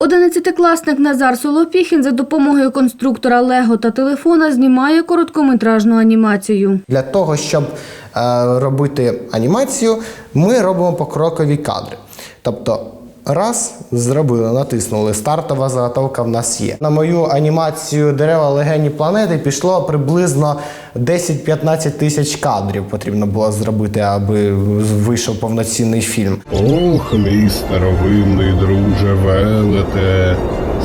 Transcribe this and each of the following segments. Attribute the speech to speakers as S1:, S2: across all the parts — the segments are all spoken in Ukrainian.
S1: Одинадцятикласник Назар Солопіхін за допомогою конструктора Лего та телефона знімає короткометражну анімацію.
S2: Для того, щоб е, робити анімацію, ми робимо покрокові кадри. Тобто, раз зробили, натиснули, стартова заготовка в нас є. На мою анімацію дерева легені планети пішло приблизно 10-15 тисяч кадрів потрібно було зробити, аби вийшов повноцінний фільм.
S3: Ох, мій старовинний друже велете,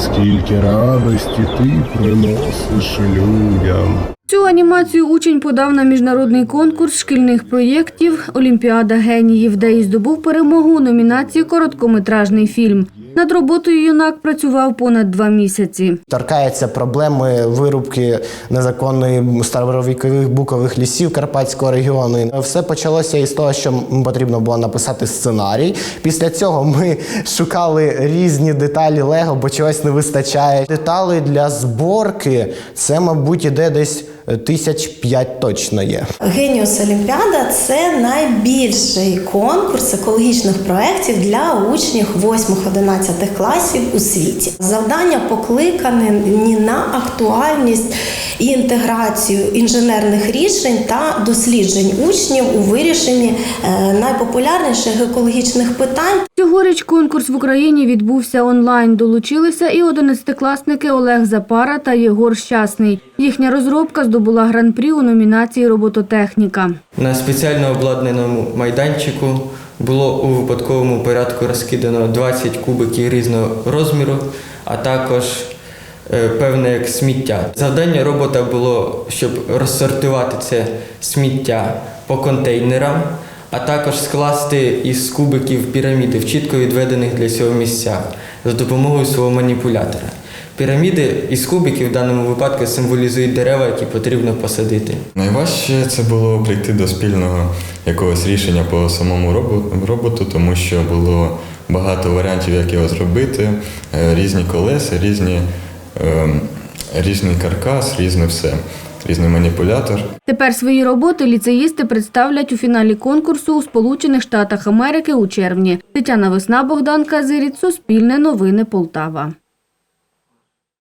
S3: скільки радості ти приносиш людям.
S1: Цю анімацію учень подав на міжнародний конкурс шкільних проєктів Олімпіада геніїв, де і здобув перемогу у номінації Короткометражний фільм. Над роботою юнак працював понад два місяці.
S2: Торкається проблеми вирубки незаконної старовікових букових лісів Карпатського регіону. Все почалося із того, що потрібно було написати сценарій. Після цього ми шукали різні деталі Лего, бо чогось не вистачає. Деталі для зборки це, мабуть, іде десь тисяч п'ять точно є.
S4: Геніус Олімпіада це найбільший конкурс екологічних проєктів для учнів 8-11 класів у світі. Завдання покликані на актуальність і інтеграцію інженерних рішень та досліджень учнів у вирішенні е, найпопулярніших екологічних питань.
S1: Цьогоріч конкурс в Україні відбувся онлайн. Долучилися і одинадцятикласники Олег Запара та Єгор Щасний. Їхня розробка здобула гран-прі у номінації Робототехніка.
S5: На спеціально обладнаному майданчику було у випадковому порядку розкидано 20 кубиків різного розміру, а також е, певне як сміття. Завдання робота було, щоб розсортувати це сміття по контейнерам, а також скласти із кубиків піраміди в чітко відведених для цього місцях за допомогою свого маніпулятора. Піраміди із кубиків в даному випадку символізують дерева, які потрібно посадити.
S6: Найважче це було прийти до спільного якогось рішення по самому робо- роботу, тому що було багато варіантів, як його зробити, е, різні колеса, різні, ем, різний каркас, різне все, різний маніпулятор.
S1: Тепер свої роботи ліцеїсти представлять у фіналі конкурсу у Сполучених Штатах Америки у червні. Тетяна Весна, Богдан Казиріт, Суспільне новини Полтава.